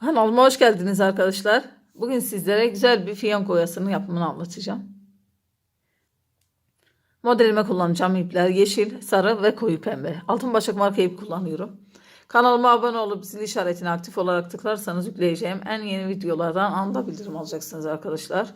Kanalıma hoş geldiniz arkadaşlar. Bugün sizlere güzel bir fiyonk oyasının yapımını anlatacağım. Modelime kullanacağım ipler yeşil, sarı ve koyu pembe. Altın başak marka ip kullanıyorum. Kanalıma abone olup zil işaretini aktif olarak tıklarsanız yükleyeceğim en yeni videolardan anında bildirim alacaksınız arkadaşlar.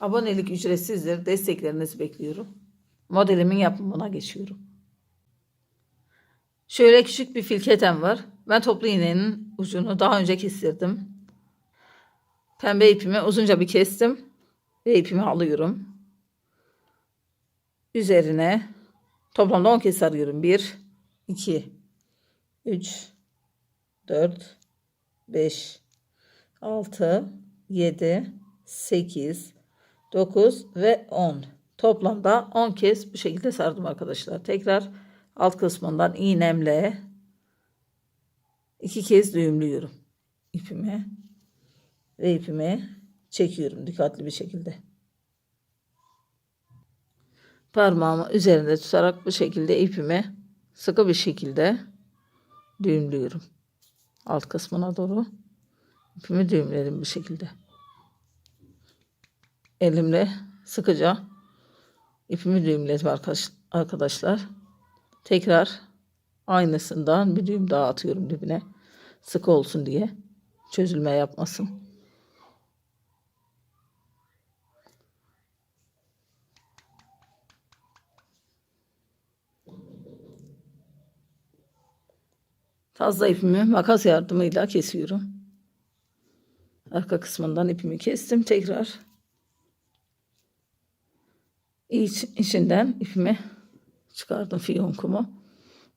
Abonelik ücretsizdir. Desteklerinizi bekliyorum. Modelimin yapımına geçiyorum. Şöyle küçük bir filketem var. Ben toplu iğnenin ucunu daha önce kestirdim. Pembe ipimi uzunca bir kestim. Ve ipimi alıyorum. Üzerine toplamda 10 kez sarıyorum. 1, 2, 3, 4, 5, 6, 7, 8, 9 ve 10. Toplamda 10 kez bu şekilde sardım arkadaşlar. Tekrar alt kısmından iğnemle iki kez düğümlüyorum ipimi ve ipimi çekiyorum dikkatli bir şekilde. Parmağımı üzerinde tutarak bu şekilde ipimi sıkı bir şekilde düğümlüyorum. Alt kısmına doğru ipimi düğümledim bu şekilde. Elimle sıkıca ipimi düğümledim arkadaşlar. Tekrar aynısından bir düğüm daha atıyorum dibine. Sık olsun diye. Çözülme yapmasın. Fazla ipimi makas yardımıyla kesiyorum. Arka kısmından ipimi kestim. Tekrar iç, içinden ipimi çıkardım fiyonkumu.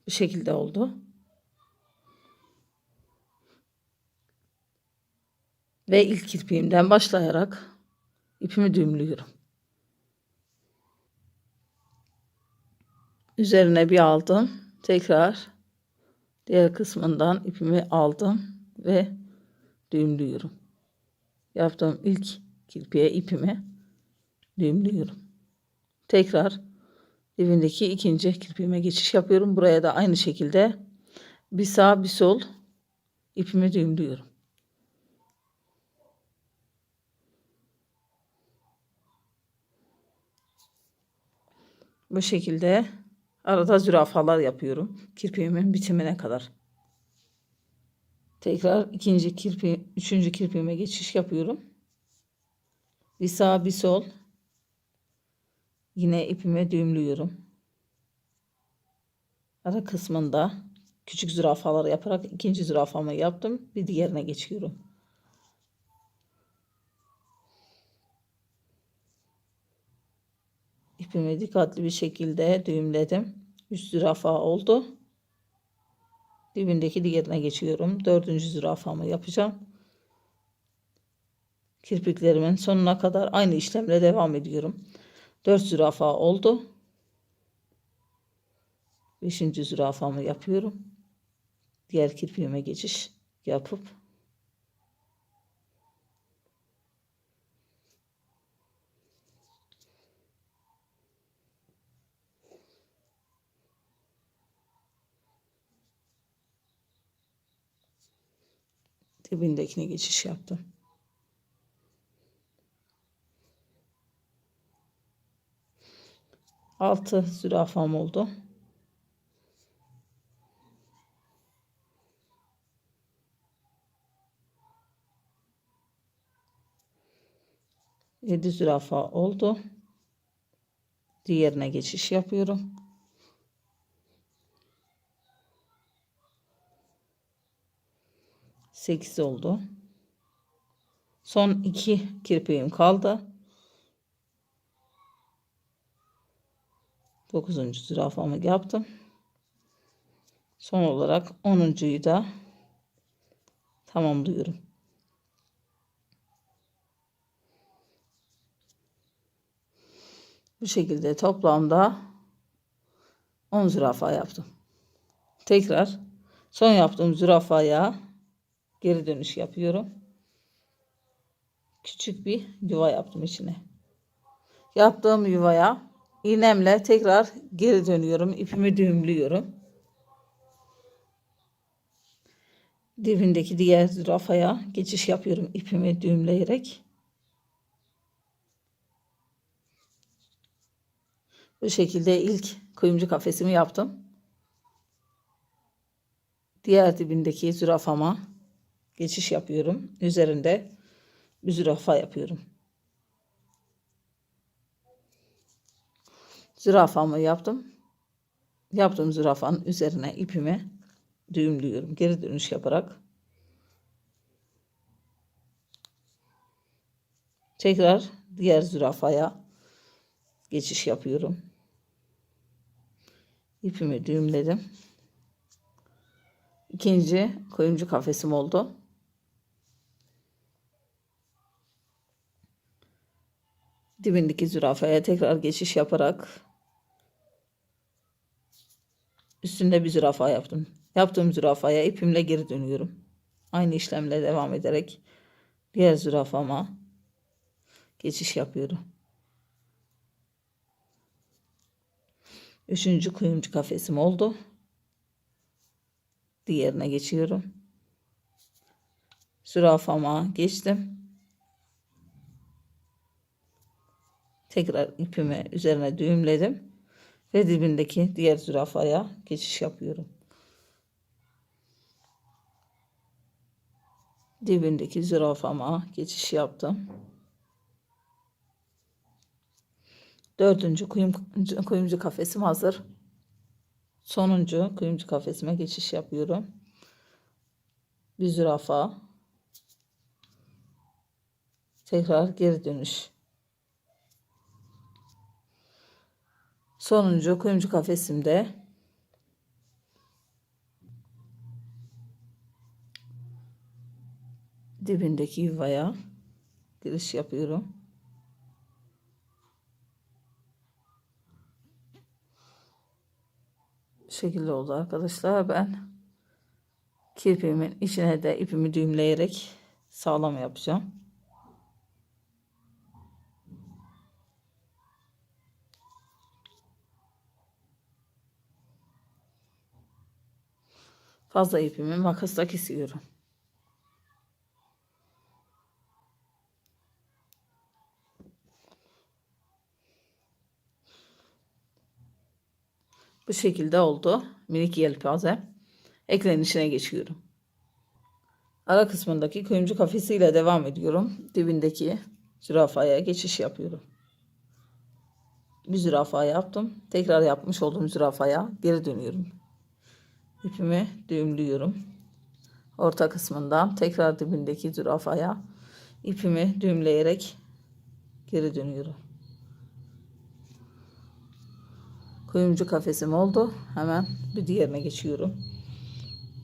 Bu şekilde oldu. Ve ilk kirpiğimden başlayarak ipimi düğümlüyorum. Üzerine bir aldım. Tekrar diğer kısmından ipimi aldım ve düğümlüyorum. Yaptığım ilk kirpiğe ipimi düğümlüyorum. Tekrar dibindeki ikinci kirpiğime geçiş yapıyorum. Buraya da aynı şekilde bir sağ bir sol ipimi düğümlüyorum. Bu şekilde arada zürafalar yapıyorum. Kirpiğimin bitimine kadar. Tekrar ikinci kirpi, üçüncü kirpiğime geçiş yapıyorum. Bir sağ bir sol Yine ipime düğümlüyorum. Ara kısmında küçük zürafalar yaparak ikinci zürafamı yaptım. Bir diğerine geçiyorum. İpimi dikkatli bir şekilde düğümledim. 3 zürafa oldu. Dibindeki diğerine geçiyorum. Dördüncü zürafamı yapacağım. Kirpiklerimin sonuna kadar aynı işlemle devam ediyorum. 4 zürafa oldu. 5. zürafamı yapıyorum. Diğer kirpiğime geçiş yapıp dibindekine geçiş yaptım. 6 zürafam oldu. Yedi zürafa oldu. Diğerine geçiş yapıyorum. Sekiz oldu. Son iki kirpiğim kaldı. 9. zürafamı yaptım. Son olarak 10.yu da tamamlıyorum. Bu şekilde toplamda 10 zürafa yaptım. Tekrar son yaptığım zürafaya geri dönüş yapıyorum. Küçük bir yuva yaptım içine. Yaptığım yuvaya iğnemle tekrar geri dönüyorum. ipimi düğümlüyorum. Dibindeki diğer zürafaya geçiş yapıyorum ipimi düğümleyerek. Bu şekilde ilk kuyumcu kafesimi yaptım. Diğer dibindeki zürafama geçiş yapıyorum. Üzerinde bir zürafa yapıyorum. Zürafamı yaptım. Yaptığım zürafanın üzerine ipimi düğümlüyorum. Geri dönüş yaparak. Tekrar diğer zürafaya geçiş yapıyorum. İpimi düğümledim. İkinci kuyumcu kafesim oldu. Dibindeki zürafaya tekrar geçiş yaparak üstünde bir zürafa yaptım. Yaptığım zürafaya ipimle geri dönüyorum. Aynı işlemle devam ederek diğer zürafama geçiş yapıyorum. Üçüncü kuyumcu kafesim oldu. Diğerine geçiyorum. Zürafama geçtim. Tekrar ipimi üzerine düğümledim. Ve dibindeki diğer zürafaya geçiş yapıyorum. Dibindeki zürafama geçiş yaptım. Dördüncü kuyum, kuyumcu kafesim hazır. Sonuncu kuyumcu kafesime geçiş yapıyorum. Bir zürafa. Tekrar geri dönüş. Sonuncu kuyumcu kafesimde dibindeki yuvaya giriş yapıyorum. Bu şekilde oldu arkadaşlar. Ben kirpiğimin içine de ipimi düğümleyerek sağlam yapacağım. Fazla ipimi makasla kesiyorum. Bu şekilde oldu. Minik yelpaze. Eklenişine geçiyorum. Ara kısmındaki kuyumcu kafesiyle devam ediyorum. Dibindeki zürafaya geçiş yapıyorum. Bir zürafa yaptım. Tekrar yapmış olduğum zürafaya geri dönüyorum. İpimi düğümlüyorum. Orta kısmından tekrar dibindeki zürafaya ipimi düğümleyerek geri dönüyorum. Kuyumcu kafesim oldu. Hemen bir diğerine geçiyorum.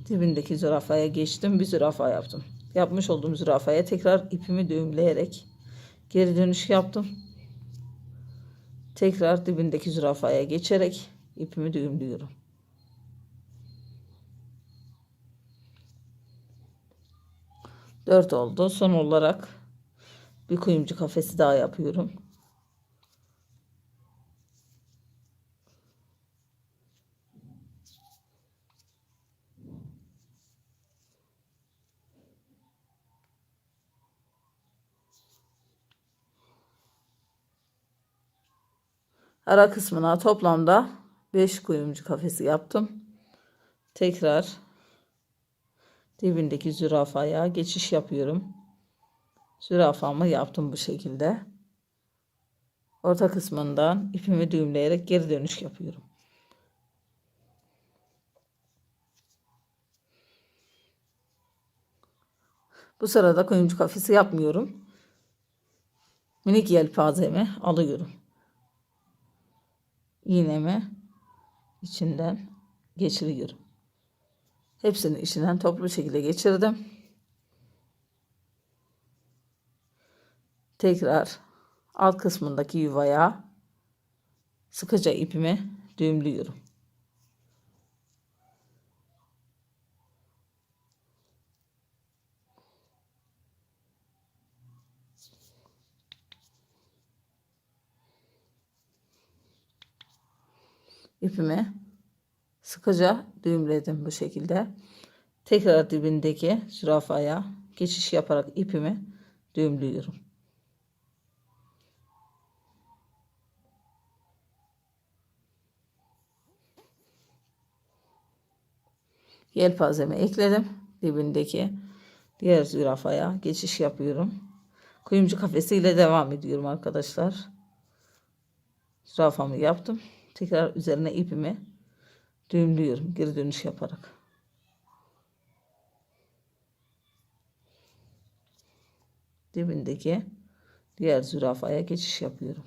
Dibindeki zürafaya geçtim. Bir zürafa yaptım. Yapmış olduğum zürafaya tekrar ipimi düğümleyerek geri dönüş yaptım. Tekrar dibindeki zürafaya geçerek ipimi düğümlüyorum. Dört oldu. Son olarak bir kuyumcu kafesi daha yapıyorum. Ara kısmına toplamda 5 kuyumcu kafesi yaptım. Tekrar dibindeki zürafaya geçiş yapıyorum. Zürafamı yaptım bu şekilde. Orta kısmından ipimi düğümleyerek geri dönüş yapıyorum. Bu sırada kuyumcu kafesi yapmıyorum. Minik yelpazemi alıyorum iğnemi içinden geçiriyorum. Hepsini içinden toplu şekilde geçirdim. Tekrar alt kısmındaki yuvaya sıkıca ipimi düğümlüyorum. ipimi sıkıca düğümledim bu şekilde. Tekrar dibindeki zürafaya geçiş yaparak ipimi düğümlüyorum. Yelpazemi ekledim. Dibindeki diğer zürafaya geçiş yapıyorum. Kuyumcu kafesiyle devam ediyorum arkadaşlar. Zürafamı yaptım. Tekrar üzerine ipimi düğümlüyorum geri dönüş yaparak. Dibindeki diğer zürafaya geçiş yapıyorum.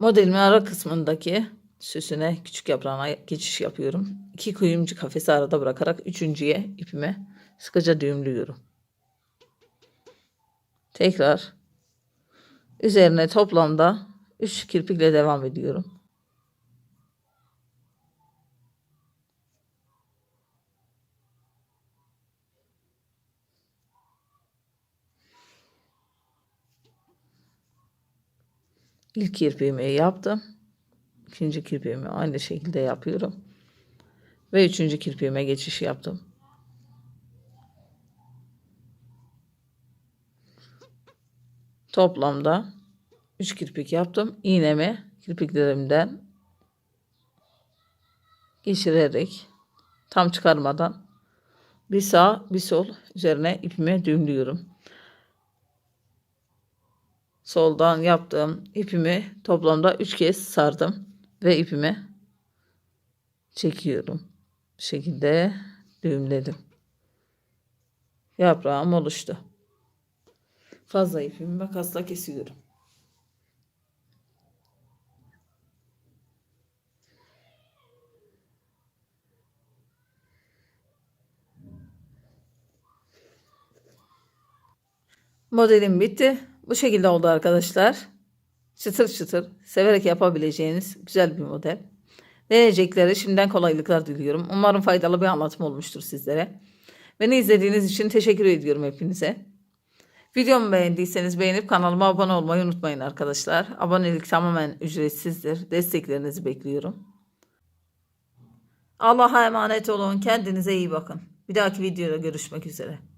Modelimin ara kısmındaki süsüne küçük yaprağına geçiş yapıyorum. İki kuyumcu kafesi arada bırakarak üçüncüye ipime sıkıca düğümlüyorum. Tekrar üzerine toplamda 3 kirpikle devam ediyorum. İlk kirpiğimi yaptım. İkinci kirpiğimi aynı şekilde yapıyorum. Ve üçüncü kirpiğime geçiş yaptım. Toplamda 3 kirpik yaptım. İğnemi kirpiklerimden geçirerek tam çıkarmadan bir sağ bir sol üzerine ipimi düğümlüyorum soldan yaptığım ipimi toplamda 3 kez sardım ve ipimi çekiyorum. Bu şekilde düğümledim. Yaprağım oluştu. Fazla ipimi makasla kesiyorum. Modelim bitti. Bu şekilde oldu arkadaşlar. Çıtır çıtır severek yapabileceğiniz güzel bir model. Deneyecekleri şimdiden kolaylıklar diliyorum. Umarım faydalı bir anlatım olmuştur sizlere. Beni izlediğiniz için teşekkür ediyorum hepinize. Videomu beğendiyseniz beğenip kanalıma abone olmayı unutmayın arkadaşlar. Abonelik tamamen ücretsizdir. Desteklerinizi bekliyorum. Allah'a emanet olun. Kendinize iyi bakın. Bir dahaki videoda görüşmek üzere.